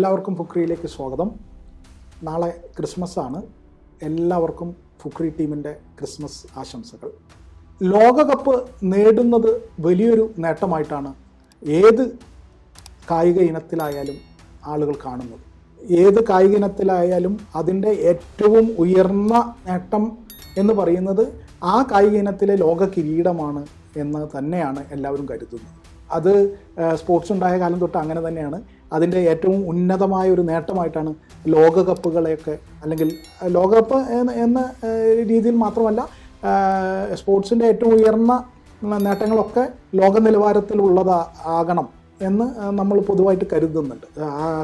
എല്ലാവർക്കും ഫുക്രിയിലേക്ക് സ്വാഗതം. നാളെ ക്രിസ്മസ് ആണ്. എല്ലാവർക്കും ഫുക്രി ടീമിന്റെ ക്രിസ്മസ് ആശംസകൾ. ലോകകപ്പ് നേടുന്നത് വലിയൊരു നേട്ടമായിട്ടാണ് ഏത് കായിക ഇനത്തിലായാലും ആളുകൾ കാണുന്നത്. ഏത് കായിക ഇനത്തിലായാലും അതിന്റെ ഏറ്റവും ഉയർന്ന നേട്ടം എന്ന് പറയുന്നത് ആ കായിക ഇനത്തിലെ ലോക കിരീടമാണ് എന്ന് തന്നെയാണ് എല്ലാവരും കരുതുന്നത്. അത് സ്പോർട്സ് ഉണ്ടായ കാലം തൊട്ട് അങ്ങനെ തന്നെയാണ്. അതിന്റെ ഏറ്റവും ഉന്നതമായ ഒരു നേട്ടമായിട്ടാണ് ലോകകപ്പുകളെയൊക്കെ അല്ലെങ്കിൽ ലോകകപ്പ് എന്ന രീതിയിൽ മാത്രമല്ല സ്പോർട്സിന്റെ ഏറ്റവും ഉയർന്ന നേട്ടങ്ങളൊക്കെ ലോക നിലവാരത്തിലുള്ളതാ ആകണം എന്ന് നമ്മൾ പൊതുവായിട്ട് കരുതുന്നുണ്ട്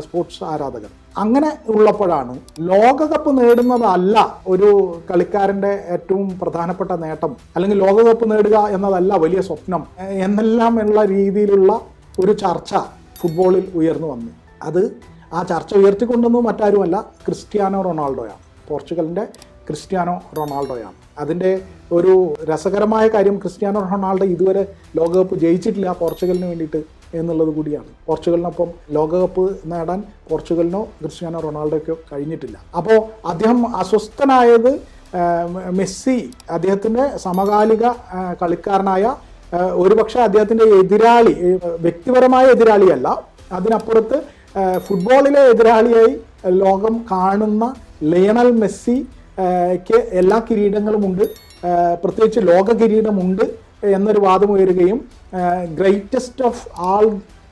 സ്പോർട്സ് ആരാധകർ. അങ്ങനെ ഉള്ളപ്പോഴാണ് ലോകകപ്പ് നേടുന്നതല്ല ഒരു കളിക്കാരന്റെ ഏറ്റവും പ്രധാനപ്പെട്ട നേട്ടം അല്ലെങ്കിൽ ലോകകപ്പ് നേടുക എന്നതല്ല വലിയ സ്വപ്നം എന്നെല്ലാം ഉള്ള രീതിയിലുള്ള ഒരു ചർച്ച ഫുട്ബോളിൽ ഉയർന്നു വന്നു. അത് ആ ചർച്ച ഉയർത്തിക്കൊണ്ടൊന്നും മറ്റാരുമല്ല ക്രിസ്ത്യാനോ റൊണാൾഡോയാണ്. പോർച്ചുഗലിന്റെ ക്രിസ്ത്യാനോ റൊണാൾഡോയാണ്. അതിന്റെ ഒരു രസകരമായ കാര്യം ക്രിസ്ത്യാനോ റൊണാൾഡോ ഇതുവരെ ലോകകപ്പ് ജയിച്ചിട്ടില്ല പോർച്ചുഗലിന് വേണ്ടിയിട്ട് എന്നുള്ളത് കൂടിയാണ്. പോർച്ചുഗലിനൊപ്പം ലോകകപ്പ് നേടാൻ പോർച്ചുഗലിനോ ക്രിസ്ത്യാനോ റൊണാൾഡോയ്ക്കോ കഴിഞ്ഞിട്ടില്ല. അപ്പോൾ അദ്ദേഹം അസ്വസ്ഥനായത് മെസ്സി അദ്ദേഹത്തിന്റെ സമകാലിക കളിക്കാരനായ ഒരുപക്ഷെ അദ്ദേഹത്തിന്റെ എതിരാളി വ്യക്തിപരമായ എതിരാളിയല്ല അതിനപ്പുറത്ത് ഫുട്ബോളിലെ എതിരാളിയായി ലോകം കാണുന്ന ലയണൽ മെസ്സിക്ക് എല്ലാ കിരീടങ്ങളുമുണ്ട്. പ്രത്യേകിച്ച് ലോക കിരീടമുണ്ട് എന്നൊരു വാദം ഉയരുകയും greatest of all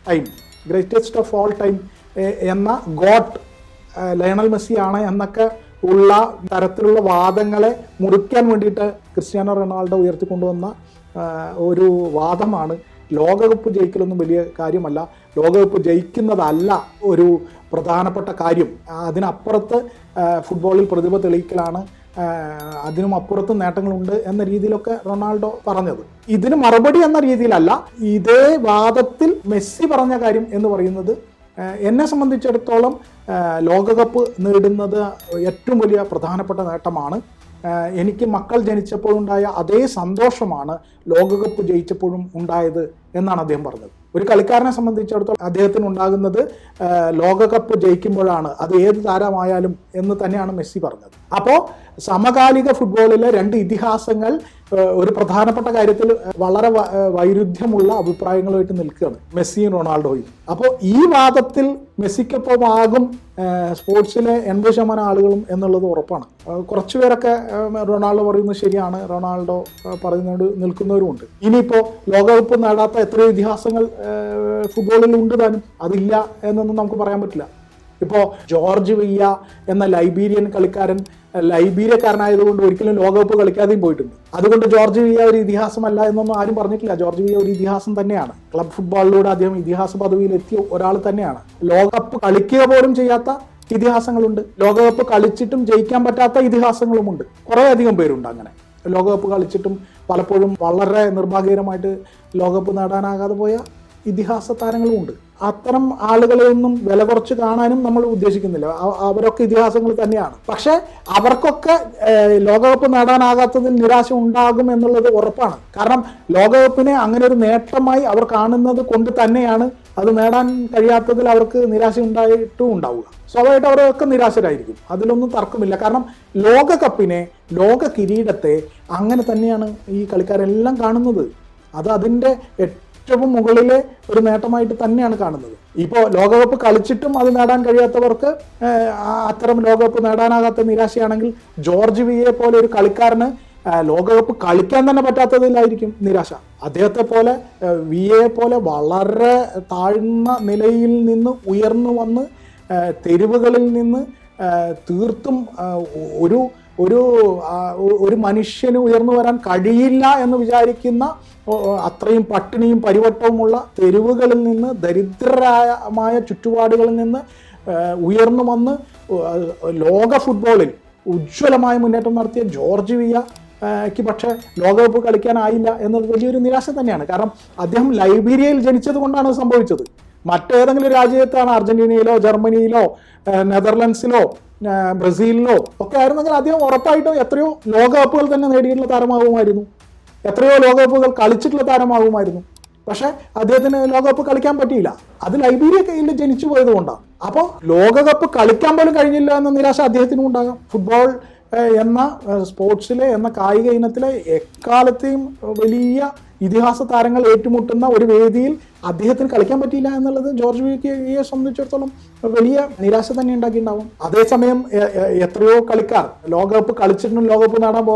time greatest of all time എന്ന ഗോട്ട് ലയണൽ മെസ്സിയാണ് എന്നൊക്കെ ഉള്ള തരത്തിലുള്ള വാദങ്ങളെ മുറിക്കാൻ വേണ്ടിയിട്ട് ക്രിസ്ത്യാനോ റൊണാൾഡോ ഉയർത്തിക്കൊണ്ടുവന്ന ഒരു വാദമാണ്. ലോകകപ്പ് ജയിക്കലൊന്നും വലിയ കാര്യമല്ല. ലോകകപ്പ് ജയിക്കുന്നതല്ല ഒരു പ്രധാനപ്പെട്ട കാര്യം. അതിനപ്പുറത്ത് ഫുട്ബോളിൽ പ്രതിഭ തെളിയിക്കലാണ്. അതിനും അപ്പുറത്ത് നേട്ടങ്ങളുണ്ട് എന്ന രീതിയിലൊക്കെ റൊണാൾഡോ പറഞ്ഞത്. ഇതിന് മറുപടി എന്ന രീതിയിലല്ല ഇതേ വാദത്തിൽ മെസ്സി പറഞ്ഞ കാര്യം എന്ന് പറയുന്നത് എന്നെ സംബന്ധിച്ചിടത്തോളം ലോകകപ്പ് നേടുന്നത് ഏറ്റവും വലിയ പ്രധാനപ്പെട്ട നേട്ടമാണ്. എനിക്ക് മക്കൾ ജനിച്ചപ്പോഴുണ്ടായ അതേ സന്തോഷമാണ് ലോകകപ്പ് ജയിച്ചപ്പോഴും ഉണ്ടായത് എന്നാണ് അദ്ദേഹം പറഞ്ഞത്. ഒരു കളിക്കാരനെ സംബന്ധിച്ചിടത്തോളം അദ്ദേഹത്തിന് ഉണ്ടാകുന്നത് ലോകകപ്പ് ജയിക്കുമ്പോഴാണ്. അത് ഏത് താരമായാലും എന്ന് തന്നെയാണ് മെസ്സി പറഞ്ഞത്. അപ്പോൾ സമകാലിക ഫുട്ബോളിലെ രണ്ട് ഇതിഹാസങ്ങൾ ഒരു പ്രധാനപ്പെട്ട കാര്യത്തിൽ വളരെ വൈരുദ്ധ്യമുള്ള അഭിപ്രായങ്ങളുമായിട്ട് നിൽക്കുകയാണ് മെസ്സിയും റൊണാൾഡോയും. അപ്പോൾ ഈ വാദത്തിൽ മെസ്സിക്കൊപ്പമാകും സ്പോർട്സിലെ എൺപത് ശതമാനം ആളുകളും എന്നുള്ളത് ഉറപ്പാണ്. കുറച്ചു പേരൊക്കെ റൊണാൾഡോ പറയുന്നത് ശരിയാണ് റൊണാൾഡോ ഏഹ് പറയുന്നത് നിൽക്കുന്നവരുമുണ്ട്. ഇനിയിപ്പോൾ ലോകകപ്പ് നേടാത്ത എത്രയോ ഇതിഹാസങ്ങൾ ഫുട്ബോളിൽ ഉണ്ട് താനും. അതില്ല എന്നൊന്നും നമുക്ക് പറയാൻ പറ്റില്ല. ഇപ്പോൾ ജോർജ് വയ്യ എന്ന ലൈബീരിയൻ കളിക്കാരൻ ലൈബീരിയക്കാരനായതുകൊണ്ട് ഒരിക്കലും ലോകകപ്പ് കളിക്കാതെയും പോയിട്ടുണ്ട്. അതുകൊണ്ട് ജോർജ് വിയ ഒരു ഇതിഹാസമല്ല എന്നൊന്നും ആരും പറഞ്ഞിട്ടില്ല. ജോർജ് വിയ ഒരു ഇതിഹാസം തന്നെയാണ്. ക്ലബ് ഫുട്ബോളിലൂടെ അദ്ദേഹം ഇതിഹാസ പദവിയിൽ എത്തിയ ഒരാൾ തന്നെയാണ്. ലോകകപ്പ് കളിക്കുക പോലും ചെയ്യാത്ത ഇതിഹാസങ്ങളുണ്ട്. ലോകകപ്പ് കളിച്ചിട്ടും ജയിക്കാൻ പറ്റാത്ത ഇതിഹാസങ്ങളുമുണ്ട്. കുറേ അധികം പേരുണ്ട് അങ്ങനെ. ലോകകപ്പ് കളിച്ചിട്ടും പലപ്പോഴും വളരെ നിർഭാഗ്യകരമായിട്ട് ലോകകപ്പ് നേടാനാകാതെ പോയ ഇതിഹാസ താരങ്ങളും ഉണ്ട്. അത്തരം ആളുകളെയൊന്നും വില കുറച്ച് കാണാനും നമ്മൾ ഉദ്ദേശിക്കുന്നില്ല. അവരൊക്കെ ഇതിഹാസങ്ങൾ തന്നെയാണ്. പക്ഷെ അവർക്കൊക്കെ ലോകകപ്പ് നേടാനാകാത്തതിൽ നിരാശ ഉണ്ടാകും എന്നുള്ളത് ഉറപ്പാണ്. കാരണം ലോകകപ്പിനെ അങ്ങനെ ഒരു നേട്ടമായി അവർ കാണുന്നത് കൊണ്ട് തന്നെയാണ് അത് നേടാൻ കഴിയാത്തതിൽ അവർക്ക് നിരാശ ഉണ്ടായിട്ടും ഉണ്ടാവുക. സ്വാഭാവികമായിട്ട് അവരൊക്കെ നിരാശരായിരിക്കും. അതിലൊന്നും തർക്കമില്ല. കാരണം ലോകകപ്പിനെ ലോക കിരീടത്തെ അങ്ങനെ തന്നെയാണ് ഈ കളിക്കാരെല്ലാം കാണുന്നത്. അത് അതിന്റെ ഏറ്റവും മുകളിലെ ഒരു നേട്ടമായിട്ട് തന്നെയാണ് കാണുന്നത്. ഇപ്പോൾ ലോകകപ്പ് കളിച്ചിട്ടും അത് നേടാൻ കഴിയാത്തവർക്ക് അത്തരം ലോകകപ്പ് നേടാനാകാത്ത നിരാശയാണെങ്കിൽ ജോർജ് വിയെ പോലെ ഒരു കളിക്കാരന് ലോകകപ്പ് കളിക്കാൻ തന്നെ പറ്റാത്തതിലായിരിക്കും നിരാശ. അദ്ദേഹത്തെ പോലെ വി എ പോലെ വളരെ താഴ്ന്ന നിലയിൽ നിന്ന് ഉയർന്നു വന്ന് തെരുവുകളിൽ നിന്ന് തീർത്തും ഒരു ഒരു ഒരു മനുഷ്യന് ഉയർന്നു വരാൻ കഴിയില്ല എന്ന് വിചാരിക്കുന്ന അത്രയും പട്ടിണിയും പരിവട്ടവുമുള്ള തെരുവുകളിൽ നിന്ന് ദരിദ്രമായ ചുറ്റുപാടുകളിൽ നിന്ന് ഉയർന്നു വന്ന് ലോക ഫുട്ബോളിൽ ഉജ്ജ്വലമായ മുന്നേറ്റം നടത്തിയ ജോർജ് വിയ ക്ക് പക്ഷേ ലോകകപ്പ് കളിക്കാനായില്ല എന്നത് വലിയൊരു നിരാശ തന്നെയാണ്. കാരണം അദ്ദേഹം ലൈബീരിയയിൽ ജനിച്ചത് കൊണ്ടാണ് സംഭവിച്ചത്. മറ്റേതെങ്കിലും രാജ്യത്താണ് അർജന്റീനയിലോ ജർമ്മനിയിലോ നെതർലൻഡ്സിലോ ബ്രസീലിലോ ഒക്കെ ആയിരുന്നെങ്കിൽ അദ്ദേഹം ഉറപ്പായിട്ടും എത്രയോ ലോകകപ്പുകൾ തന്നെ നേടിയിട്ടുള്ള താരമാകുമായിരുന്നു. എത്രയോ ലോകകപ്പുകൾ കളിച്ചിട്ടുള്ള താരമാകുമായിരുന്നു. പക്ഷെ അദ്ദേഹത്തിന് ലോകകപ്പ് കളിക്കാൻ പറ്റിയില്ല. അത് ലൈബീരിയ കയ്യിൽ ജനിച്ചു പോയത് കൊണ്ടാണ് അപ്പോൾ ലോകകപ്പ് കളിക്കാൻ പോലും കഴിഞ്ഞില്ല എന്ന നിരാശ അദ്ദേഹത്തിനും ഉണ്ടാകാം ഫുട്ബോൾ എന്ന സ്പോർട്സിലെ എന്ന കായിക ഇനത്തിലെ എക്കാലത്തെയും വലിയ ഇതിഹാസ താരങ്ങൾ ഏറ്റുമുട്ടുന്ന ഒരു വേദിയിൽ അദ്ദേഹത്തിന് കളിക്കാൻ പറ്റിയില്ല എന്നുള്ളത് ജോർജ് വിക്കിയെ സംബന്ധിച്ചിടത്തോളം വലിയ നിരാശ തന്നെ ഉണ്ടാക്കിയിട്ടുണ്ടാവും. അതേസമയം എത്രയോ കളിക്കാർ ലോകകപ്പ് കളിച്ചിട്ടും ലോകകപ്പ് നേടാൻ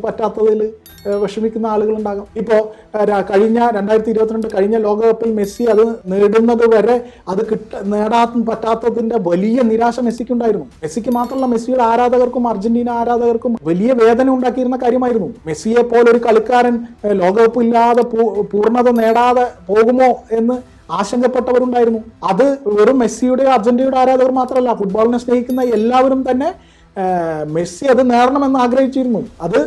പറ്റാത്തതിൽ വിഷമിക്കുന്ന ആളുകളുണ്ടാകും. ഇപ്പോൾ കഴിഞ്ഞ രണ്ടായിരത്തി ഇരുപത്തിരണ്ട് കഴിഞ്ഞ ലോകകപ്പിൽ മെസ്സി അത് നേടുന്നത് വരെ അത് കിട്ട നേടാൻ പറ്റാത്തതിന്റെ വലിയ നിരാശ മെസ്സിക്ക് ഉണ്ടായിരുന്നു മെസ്സിക്ക് മാത്രമല്ല മെസ്സിയുടെ ആരാധകർക്കും അർജന്റീന ആരാധകർക്കും വലിയ വേദന ഉണ്ടാക്കിയിരുന്ന കാര്യമായിരുന്നു. മെസ്സിയെ പോലൊരു കളിക്കാരൻ ലോകകപ്പ് ഇല്ലാതെ പൂർണത നേടാതെ പോകുമോ എന്ന് ആശങ്കപ്പെട്ടവരുണ്ടായിരുന്നു. അത് വെറും മെസ്സിയുടെ അർജന്റീനയുടെ ആരാധകർ മാത്രമല്ല ഫുട്ബോളിനെ സ്നേഹിക്കുന്ന എല്ലാവരും തന്നെ മെസ്സി അത് നേടണമെന്ന് ആഗ്രഹിച്ചിരുന്നു. അത്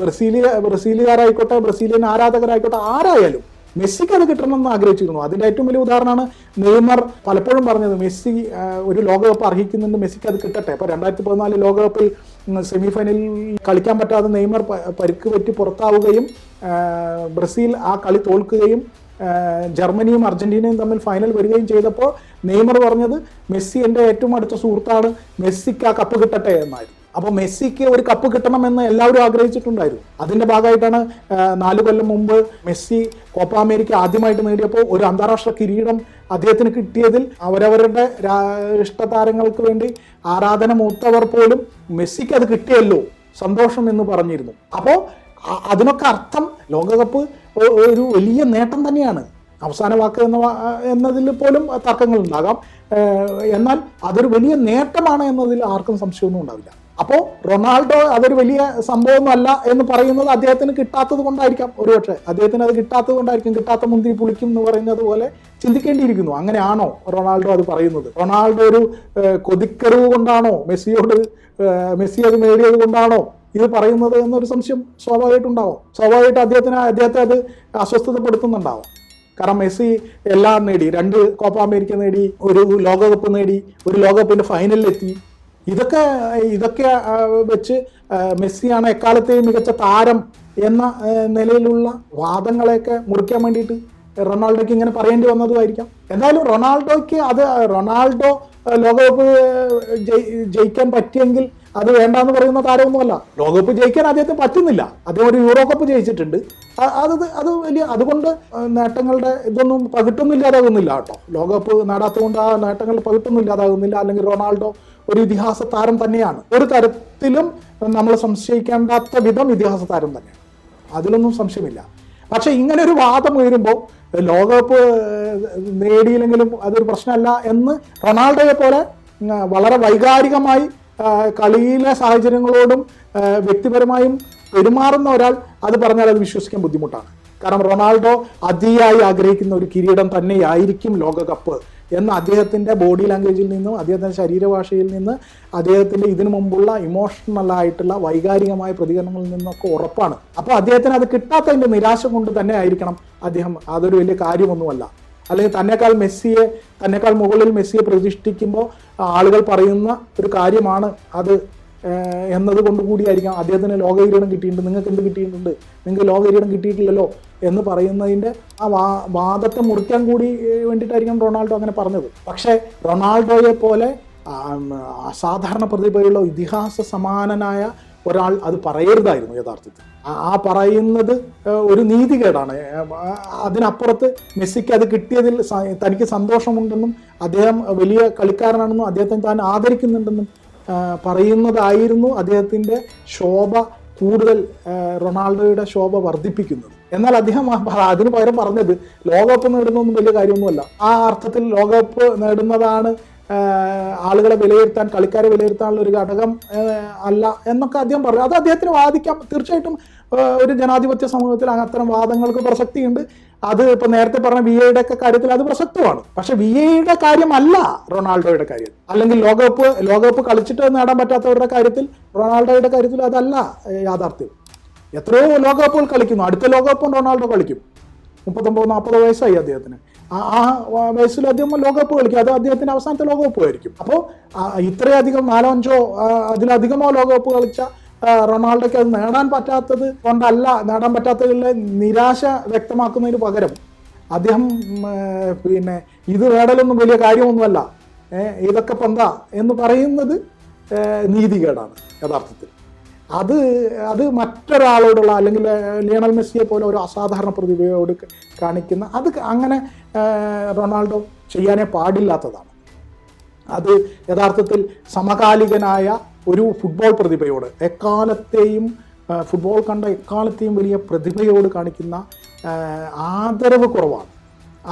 ബ്രസീലിയ ബ്രസീലുകാരായിക്കോട്ടെ ബ്രസീലിയൻ ആരാധകരായിക്കോട്ടെ ആരായാലും മെസ്സിക്ക് അത് കിട്ടണമെന്ന് ആഗ്രഹിച്ചിരുന്നു. അതിന്റെ ഏറ്റവും വലിയ ഉദാഹരണമാണ് നെയ്മർ പലപ്പോഴും പറഞ്ഞത് മെസ്സി ഒരു ലോകകപ്പ് അർഹിക്കുന്നുണ്ട് മെസ്സിക്ക് അത് കിട്ടട്ടെ. ഇപ്പൊ രണ്ടായിരത്തി പതിനാല് ലോകകപ്പിൽ സെമി ഫൈനലിൽ കളിക്കാൻ പറ്റാതെ നെയ്മർ പരുക്ക് പറ്റി പുറത്താവുകയും ബ്രസീൽ ആ കളി തോൽക്കുകയും ജർമ്മനിയും അർജന്റീനയും തമ്മിൽ ഫൈനൽ വരികയും ചെയ്തപ്പോൾ നെയ്മർ പറഞ്ഞത് മെസ്സി എന്റെ ഏറ്റവും അടുത്ത സുഹൃത്താണ് മെസ്സിക്ക് ആ കപ്പ് കിട്ടട്ടെ എന്നായിരുന്നു. അപ്പോൾ മെസ്സിക്ക് ഒരു കപ്പ് കിട്ടണമെന്ന് എല്ലാവരും ആഗ്രഹിച്ചിട്ടുണ്ടായിരുന്നു. അതിന്റെ ഭാഗമായിട്ടാണ് നാല് കൊല്ലം മുമ്പ് മെസ്സി കോപ്പ അമേരിക്ക ആദ്യമായിട്ട് നേടിയപ്പോൾ ഒരു അന്താരാഷ്ട്ര കിരീടം അദ്ദേഹത്തിന് കിട്ടിയതിൽ അവരവരുടെ ഇഷ്ടതാരങ്ങൾക്ക് വേണ്ടി ആരാധന മൂത്തവർ പോലും മെസ്സിക്ക് അത് കിട്ടിയല്ലോ സന്തോഷം എന്ന് പറഞ്ഞിരുന്നു. അപ്പോൾ അതിനൊക്കെ അർത്ഥം ലോകകപ്പ് ഒരു വലിയ നേട്ടം തന്നെയാണ്. അവസാന വാക്ക് എന്ന എന്നതിൽ പോലും തർക്കങ്ങൾ ഉണ്ടാകാം എന്നാൽ അതൊരു വലിയ നേട്ടമാണ് എന്നതിൽ ആർക്കും സംശയമൊന്നും ഉണ്ടാവില്ല. അപ്പോൾ റൊണാൾഡോ അതൊരു വലിയ സംഭവമൊന്നുമല്ല എന്ന് പറയുന്നത് അദ്ദേഹത്തിന് കിട്ടാത്തത് കൊണ്ടായിരിക്കാം. ഒരുപക്ഷെ അദ്ദേഹത്തിന് അത് കിട്ടാത്തത് കൊണ്ടായിരിക്കും. കിട്ടാത്ത മുന്തിരി പുളിക്കും എന്ന് പറയുന്നത് പോലെ ചിന്തിക്കേണ്ടിയിരിക്കുന്നു. അങ്ങനെയാണോ റൊണാൾഡോ അത് പറയുന്നത്? റൊണാൾഡോ ഒരു കൊതിക്കറിവ് കൊണ്ടാണോ? മെസ്സിയോട് മെസ്സി അത് നേടിയത് കൊണ്ടാണോ? ഇത് പറയുന്നത് എന്നൊരു സംശയം സ്വാഭാവികമായിട്ടുണ്ടാവും. സ്വാഭാവികമായിട്ട് അദ്ദേഹത്തിന് അദ്ദേഹത്തെ അത് അസ്വസ്ഥതപ്പെടുത്തുന്നുണ്ടാവും. കാരണം മെസ്സി എല്ലാം നേടി രണ്ട് കോപ്പ അമേരിക്ക നേടി ഒരു ലോകകപ്പ് നേടി ഒരു ലോകകപ്പിന്റെ ഫൈനലിലെത്തി ഇതൊക്കെ ഇതൊക്കെ വെച്ച് മെസ്സിയാണ് എക്കാലത്തെയും മികച്ച താരം എന്ന നിലയിലുള്ള വാദങ്ങളെയൊക്കെ മുറിക്കാൻ വേണ്ടിയിട്ട് റൊണാൾഡോയ്ക്ക് ഇങ്ങനെ പറയേണ്ടി വന്നതുമായിരിക്കാം എന്തായാലും റൊണാൾഡോയ്ക്ക് അത് റൊണാൾഡോ ലോകകപ്പ് ജയി- ജയിക്കാൻ പറ്റിയെങ്കിൽ അത് വേണ്ട എന്ന് പറയുന്ന താരമൊന്നുമല്ല. ലോകകപ്പ് ജയിക്കാൻ അദ്ദേഹത്തിന് പറ്റുന്നില്ല. അദ്ദേഹം ഒരു യൂറോ കപ്പ് ജയിച്ചിട്ടുണ്ട് അത് അത് വലിയ അതുകൊണ്ട് നേട്ടങ്ങളുടെ ഇതൊന്നും പകിട്ടൊന്നും ഇല്ലാതാകുന്നില്ല കേട്ടോ. ലോകകപ്പ് നേടാത്തതുകൊണ്ട് ആ നേട്ടങ്ങൾ പകിട്ടൊന്നും ഇല്ലാതാകുന്നില്ല. അല്ലെങ്കിൽ റൊണാൾഡോ ഒരു ഇതിഹാസ താരം തന്നെയാണ്. ഒരു തരത്തിലും നമ്മൾ സംശയിക്കേണ്ടാത്ത വിധം ഇതിഹാസ താരം തന്നെയാണ്. അതിലൊന്നും സംശയമില്ല. പക്ഷെ ഇങ്ങനെ ഒരു വാദം ഉയരുമ്പോൾ ലോകകപ്പ് നേടിയില്ലെങ്കിലും അതൊരു പ്രശ്നമല്ല എന്ന് റൊണാൾഡോയെ പോലെ വളരെ വൈകാരികമായി കളിയിലെ സാഹചര്യങ്ങളോടും വ്യക്തിപരമായും പെരുമാറുന്ന ഒരാൾ അത് പറഞ്ഞാൽ അത് വിശ്വസിക്കാൻ ബുദ്ധിമുട്ടാണ്. കാരണം റൊണാൾഡോ അതിയായി ആഗ്രഹിക്കുന്ന ഒരു കിരീടം തന്നെയായിരിക്കും ലോകകപ്പ് എന്ന് അദ്ദേഹത്തിന്റെ ബോഡി ലാംഗ്വേജിൽ നിന്നും അദ്ദേഹത്തിന്റെ ശരീരഭാഷയിൽ നിന്ന് അദ്ദേഹത്തിന്റെ ഇതിനു മുമ്പുള്ള ഇമോഷണലായിട്ടുള്ള വൈകാരികമായ പ്രതികരണങ്ങളിൽ നിന്നൊക്കെ ഉറപ്പാണ്. അപ്പോൾ അദ്ദേഹത്തിന് അത് കിട്ടാത്തതിന്റെ നിരാശ കൊണ്ട് തന്നെ ആയിരിക്കണം അദ്ദേഹം. അതൊരു വലിയ കാര്യമൊന്നുമല്ല. അല്ലെങ്കിൽ തന്നെക്കാൾ മെസ്സിയെ തന്നെക്കാൾ മുകളിൽ മെസ്സിയെ പ്രതിഷ്ഠിക്കുമ്പോൾ ആളുകൾ പറയുന്ന ഒരു കാര്യമാണ് അത് ഏഹ് എന്നത് കൊണ്ട് കൂടിയായിരിക്കാം. അദ്ദേഹത്തിന് ലോക കിരീടം കിട്ടിയിട്ടുണ്ട്. നിങ്ങൾക്ക് എന്ത് കിട്ടിയിട്ടുണ്ട്? നിങ്ങൾക്ക് ലോക കിരീടം കിട്ടിയിട്ടില്ലല്ലോ എന്ന് പറയുന്നതിന്റെ ആ വാ വാദത്തെ മുറിക്കാൻ കൂടി വേണ്ടിയിട്ടായിരിക്കും റൊണാൾഡോ അങ്ങനെ പറഞ്ഞത്. പക്ഷേ റൊണാൾഡോയെ പോലെ അസാധാരണ പ്രതിഭയുള്ള ഇതിഹാസ സമാനനായ ഒരാൾ അത് പറയരുതായിരുന്നു യഥാർത്ഥത്തിൽ. ആ- പറയുന്നത് ഒരു നീതികേടാണ്. അതിനപ്പുറത്ത് മെസ്സിക്ക് അത് കിട്ടിയതിൽ തനിക്ക് സന്തോഷമുണ്ടെന്നും അദ്ദേഹം വലിയ കളിക്കാരനാണെന്നും അദ്ദേഹത്തെ താൻ ആദരിക്കുന്നുണ്ടെന്നും പറയുന്നതായിരുന്നു അദ്ദേഹത്തിന്റെ ശോഭ കൂടുതൽ റൊണാൾഡോയുടെ ശോഭ വർദ്ധിപ്പിക്കുന്നത്. എന്നാൽ അദ്ദേഹം അതിനു പകരം പറഞ്ഞത് ലോകകപ്പ് നേടുന്നൊന്നും വലിയ കാര്യമൊന്നുമല്ല. ആ അർത്ഥത്തിൽ ലോകകപ്പ് നേടുന്നതാണ് ആളുകളെ വിലയിരുത്താൻ കളിക്കാരെ വിലയിരുത്താനുള്ള ഒരു ഘടകം അല്ല എന്നൊക്കെ അദ്ദേഹം പറഞ്ഞു. അത് അദ്ദേഹത്തിന് വാദിക്കാം. തീർച്ചയായിട്ടും ഒരു ജനാധിപത്യ സമൂഹത്തിൽ അത്തരം വാദങ്ങൾക്ക് പ്രസക്തിയുണ്ട്. അത് ഇപ്പൊ നേരത്തെ പറഞ്ഞ വി എയുടെ ഒക്കെ കാര്യത്തിൽ അത് പ്രസക്തമാണ്. പക്ഷെ വി എയുടെ കാര്യമല്ല റൊണാൾഡോയുടെ കാര്യം. അല്ലെങ്കിൽ ലോകകപ്പ് ലോകകപ്പ് കളിച്ചിട്ട് നേടാൻ പറ്റാത്തവരുടെ കാര്യത്തിൽ റൊണാൾഡോയുടെ കാര്യത്തിൽ അതല്ല യാഥാർത്ഥ്യം. എത്രയോ ലോകകപ്പുകൾ കളിക്കുന്നു. അടുത്ത ലോകകപ്പും റൊണാൾഡോ കളിക്കും. മുപ്പത്തൊമ്പത് നാൽപ്പത് വയസ്സായി അദ്ദേഹത്തിന്. ആ വയസ്സിൽ അദ്ദേഹം ലോകകപ്പ് കളിക്കും. അത് അദ്ദേഹത്തിന്റെ അവസാനത്തെ ലോകകപ്പ് ആയിരിക്കും. അപ്പോൾ ഇത്രയധികം നാലോ അഞ്ചോ അതിലധികമോ ലോകകപ്പ് കളിച്ച റൊണാൾഡോയ്ക്ക് അത് നേടാൻ പറ്റാത്തത് കൊണ്ടല്ല നേടാൻ പറ്റാത്തതിലെ നിരാശ വ്യക്തമാക്കുന്നതിന് പകരം അദ്ദേഹം പിന്നെ ഇത് നേടലൊന്നും വലിയ കാര്യമൊന്നുമല്ല. ഇതൊക്കെ ഇപ്പം എന്ന് പറയുന്നത് നീതികേടാണ് യഥാർത്ഥത്തിൽ. അത് അത് മറ്റൊരാളോടുള്ള അല്ലെങ്കിൽ ലിയണൽ മെസ്സിയെ പോലെ ഒരു അസാധാരണ പ്രതിഭയോട് കാണിക്കുന്ന അത് അങ്ങനെ റൊണാൾഡോ ചെയ്യാനേ പാടില്ലാത്തതാണ്. അത് യഥാർത്ഥത്തിൽ സമകാലികനായ ഒരു ഫുട്ബോൾ പ്രതിഭയോട് എക്കാലത്തെയും ഫുട്ബോൾ കണ്ട എക്കാലത്തെയും വലിയ പ്രതിഭയോട് കാണിക്കുന്ന ആദരവ് കുറവാണ്.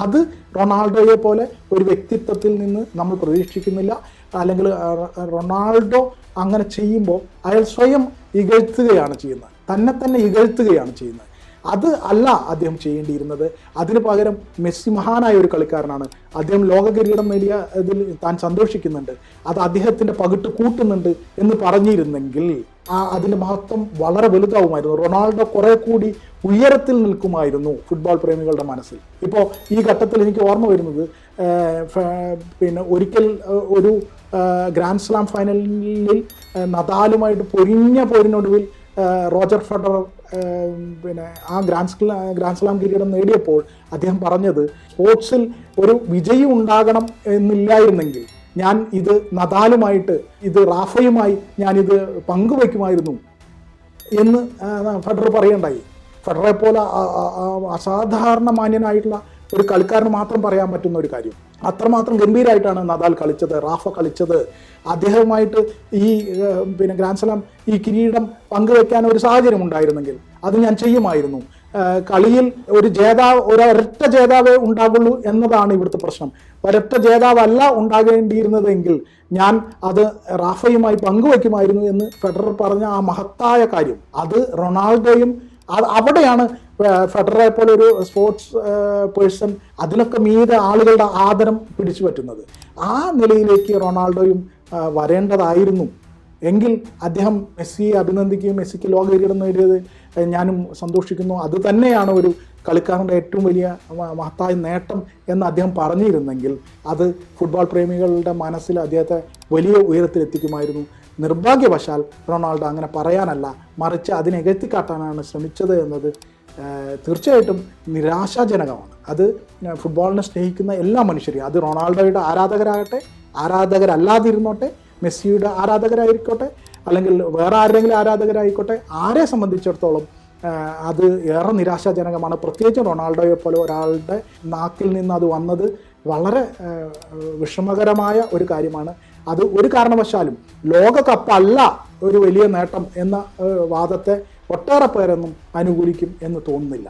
അത് റൊണാൾഡോയെ പോലെ ഒരു വ്യക്തിത്വത്തിൽ നിന്ന് നമ്മൾ പ്രതീക്ഷിക്കുന്നില്ല. അല്ലെങ്കിൽ റൊണാൾഡോ അങ്ങനെ ചെയ്യുമ്പോൾ അയാൾ സ്വയം ഇകഴ്ത്തുകയാണ് ചെയ്യുന്നത്. തന്നെ തന്നെ ഇകഴ്ത്തുകയാണ് ചെയ്യുന്നത്. അത് അല്ല അദ്ദേഹം ചെയ്യേണ്ടിയിരുന്നത്. അതിന് പകരം മെസ്സി മഹാനായ ഒരു കളിക്കാരനാണ്. അദ്ദേഹം ലോക കിരീടം നേടിയ ഇതിൽ താൻ സന്തോഷിക്കുന്നുണ്ട്. അത് അദ്ദേഹത്തിന്റെ പകിട്ട് കൂട്ടുന്നുണ്ട് എന്ന് പറഞ്ഞിരുന്നെങ്കിൽ ആ അതിന്റെ മഹത്വം വളരെ വലുതാവുമായിരുന്നു. റൊണാൾഡോ കുറെ കൂടി ഉയരത്തിൽ നിൽക്കുമായിരുന്നു ഫുട്ബോൾ പ്രേമികളുടെ മനസ്സിൽ. ഇപ്പോൾ ഈ ഘട്ടത്തിൽ എനിക്ക് ഓർമ്മ വരുന്നത് പിന്നെ ഒരിക്കൽ ഒരു ഗ്രാൻഡ് സ്ലാം ഫൈനലിൽ നദാലുമായിട്ട് പൊരിഞ്ഞ പോരിനൊടുവിൽ റോജർ ഫെഡറർ പിന്നെ ആ ഗ്രാൻഡ് സ്ലാം ഗ്രാൻഡ് സ്ലാം കിരീടം നേടിയപ്പോൾ അദ്ദേഹം പറഞ്ഞത് സ്പോർട്സിൽ ഒരു വിജയി ഉണ്ടാകണം എന്നില്ലായിരുന്നെങ്കിൽ ഞാൻ ഇത് നദാലുമായിട്ട് ഇത് റാഫയുമായി ഞാനിത് പങ്കുവയ്ക്കുമായിരുന്നു എന്ന് ഫെഡർ പറയണ്ടായി. ഫെഡറെ പോലെ അസാധാരണ മാന്യനായിട്ടുള്ള ഒരു കളിക്കാരന് മാത്രം പറയാൻ പറ്റുന്ന ഒരു കാര്യം. അത്രമാത്രം ഗംഭീരമായിട്ടാണ് നദാൽ കളിച്ചത് റാഫ കളിച്ചത്. അദ്ദേഹവുമായിട്ട് ഈ പിന്നെ ഗ്രാൻഡ് ഈ കിരീടം പങ്കുവെക്കാൻ ഒരു സാഹചര്യം ഉണ്ടായിരുന്നെങ്കിൽ അത് ഞാൻ ചെയ്യുമായിരുന്നു. കളിയിൽ ഒരു ജേതാവ് ഒരൊറ്റ ജേതാവേ ഉണ്ടാകുള്ളൂ എന്നതാണ് ഇവിടുത്തെ പ്രശ്നം. ഒരൊറ്റ ജേതാവല്ല ഉണ്ടാകേണ്ടിയിരുന്നതെങ്കിൽ ഞാൻ അത് റാഫയുമായി പങ്കുവയ്ക്കുമായിരുന്നു എന്ന് ഫെഡറർ പറഞ്ഞ ആ മഹത്തായ കാര്യം. അത് റൊണാൾഡോയും അവിടെയാണ് ഫെഡററെ പോലെ ഒരു സ്പോർട്സ് പേഴ്സൺ അതിലൊക്കെ മീതെ ആളുകളുടെ ആദരം പിടിച്ചു പറ്റുന്നത്. ആ നിലയിലേക്ക് റൊണാൾഡോയും വരേണ്ടതായിരുന്നു. എങ്കിൽ അദ്ദേഹം മെസ്സിയെ അഭിനന്ദിക്കുകയും മെസ്സിക്ക് ലോക കിരീടം നേടിയത് ഞാനും സന്തോഷിക്കുന്നു. അത് തന്നെയാണ് ഒരു കളിക്കാരന്റെ ഏറ്റവും വലിയ മഹത്തായ നേട്ടം എന്ന് അദ്ദേഹം പറഞ്ഞിരുന്നെങ്കിൽ അത് ഫുട്ബോൾ പ്രേമികളുടെ മനസ്സിൽ അദ്ദേഹത്തെ വലിയ ഉയരത്തിലെത്തിക്കുമായിരുന്നു. നിർഭാഗ്യവശാൽ റൊണാൾഡോ അങ്ങനെ പറയാനല്ല മറിച്ച് അതിനെ എകത്തിക്കാട്ടാനാണ് ശ്രമിച്ചത് എന്നത് തീർച്ചയായിട്ടും നിരാശാജനകമാണ്. അത് ഫുട്ബോളിനെ സ്നേഹിക്കുന്ന എല്ലാ മനുഷ്യരെയും. അത് റൊണാൾഡോയുടെ ആരാധകരാകട്ടെ ആരാധകരല്ലാതിരുന്നോട്ടെ മെസ്സിയുടെ ആരാധകരായിരിക്കോട്ടെ അല്ലെങ്കിൽ വേറെ ആരെങ്കിലും ആരാധകരായിക്കോട്ടെ ആരെ സംബന്ധിച്ചിടത്തോളം അത് ഏറെ നിരാശാജനകമാണ്. പ്രത്യേകിച്ച് റൊണാൾഡോയെ പോലെ ഒരാളുടെ നാക്കിൽ നിന്ന് അത് വന്നത് വളരെ വിഷമകരമായ ഒരു കാര്യമാണ്. അത് ഒരു കാരണവശാലും ലോകകപ്പല്ല ഒരു വലിയ നേട്ടം എന്ന വാദത്തെ ഒട്ടേറെ പേരൊന്നും അനുകൂലിക്കും എന്ന് തോന്നുന്നില്ല.